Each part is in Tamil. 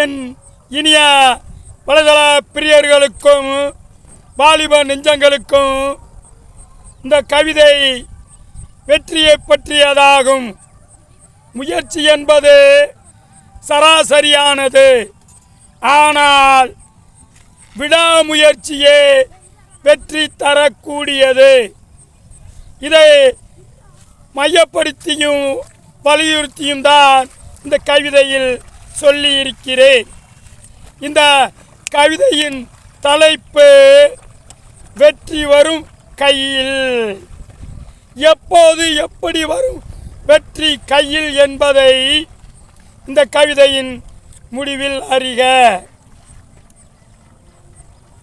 என் இனிய வலைதள பிரியர்களுக்கும் வாலிப நெஞ்சங்களுக்கும் இந்த கவிதை வெற்றியை பற்றியதாகும். முயற்சி என்பது சராசரியானது. ஆனால் விடாமுயற்சியே வெற்றி தரக்கூடியது. இதை மையப்படுத்தியும் வலியுறுத்தியும் தான் இந்த கவிதையில் சொல்லியிருக்கிறேன். இந்த கவிதையின் தலைப்பு வெற்றி வரும் கையில். எப்போது எப்படி வரும் வெற்றி கையில் என்பதை இந்த கவிதையின் முடிவில் அறிக.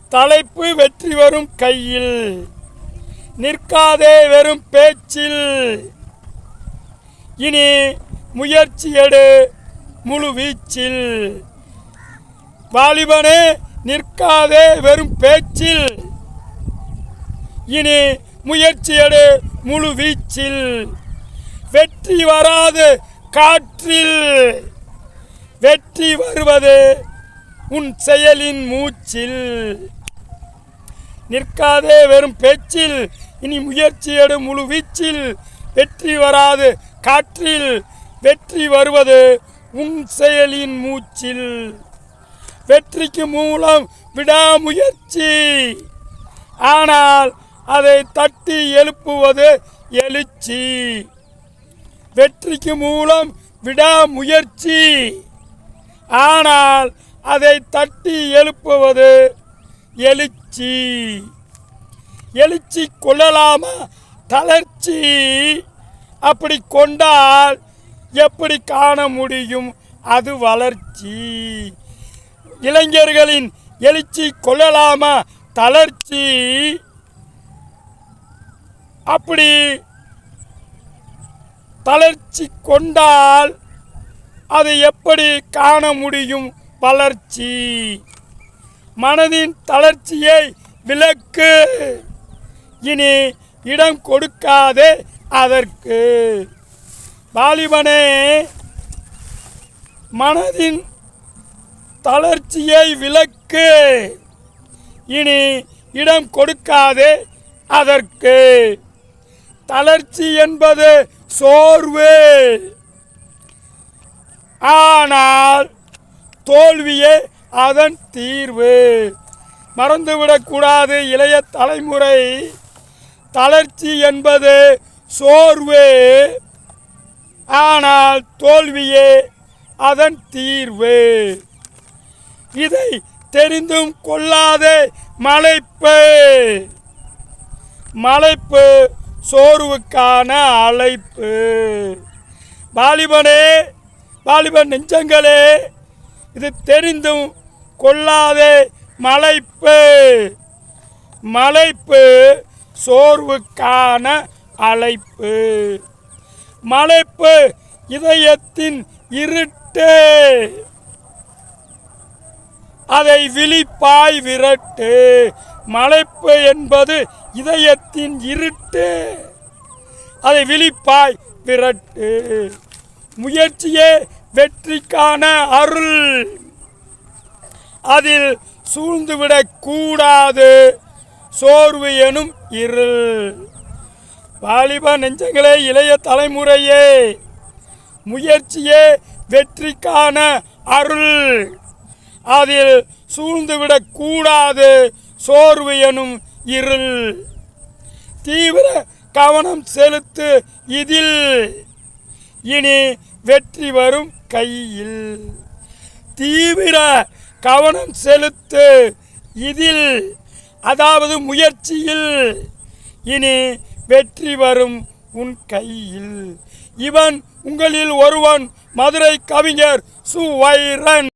தலைப்பு வெற்றி வரும் கையில். நிற்காதே வெறும் பேச்சில். இனி முயற்சி எடு முழு வீச்சில் வாலிபனே நிற்காதே வெறும் பேச்சில். இனி முயற்சி எடு முழு வீச்சில் வெற்றி வராது காற்றில். வெற்றி வருவது உன் செயலின் மூச்சில். நிற்காதே வெறும் பேச்சில். இனி முயற்சி எடு முழு வீச்சில் வெற்றி வராது காற்றில். வெற்றி வருவது உன் செயலின் மூச்சில். வெற்றிக்கு மூலம் விடாமுயற்சி. ஆனால் அதை தட்டி எழுப்புவது எழுச்சி. வெற்றிக்கு மூலம் விடாமுயற்சி. ஆனால் அதை தட்டி எழுப்புவது எழுச்சி. எழுச்சி கொள்ளலாமா? தளர்ச்சி. அப்படி கொண்டால் எப்படி காண முடியும் அது வளர்ச்சி. இளைஞர்களின் எழுச்சி கொள்ளலாமா? தளர்ச்சி. அப்படி தளர்ச்சி கொண்டால் அது எப்படி காண முடியும்? வளர்ச்சி. மனதின் தளர்ச்சியை விலக்கு இனி இடம் கொடுக்காதே அதற்கு. வாலிபனே மனதின் தளர்ச்சியை விலக்கு. இனி இடம் கொடுக்காதே அதற்கு. தளர்ச்சி என்பது சோர்வு. ஆனால் தோல்வியே அதன் தீர்வு. மறந்துவிடக்கூடாது இளைய தலைமுறை. தளர்ச்சி என்பது சோர்வு. ஆனால் தோல்வியே அதன் தீர்வு. இதை தெரிந்தும் கொள்ளாத மலைப்பு. மலைப்பு சோர்வுக்கான அழைப்பு. வாலிபனே வாலிபன் நெஞ்சங்களே இது தெரிந்தும் கொள்ளாதே மலைப்பு. மலைப்பு சோர்வுக்கான அழைப்பு. மலைப்பு இதயத்தின் இருட்டு. அதை விழிப்பாய் விரட்டு. மலைப்பு என்பது இதயத்தின் இருட்டு. அதை விழிப்பாய் விரட்டு. முயற்சியே வெற்றிக்கான அருள். அதில் சூழ்ந்துவிடக் கூடாது. சோர்வு எனும் இருள். வாலிப நெஞ்சங்களே இளைய தலைமுறையே முயற்சியே வெற்றிக்கான அருள். அதில் சூழ்ந்துவிடக் கூடாது சோர்வு எனும் இருள். தீவிர கவனம் செலுத்து இதில். இனி வெற்றி வரும் கையில். தீவிர கவனம் செலுத்து இதில். அதாவது முயற்சியில். இனி வெற்றி வரும் உன் கையில். இவன் உங்களில் ஒருவன் மதுரை கவிஞர் சுவைரன்.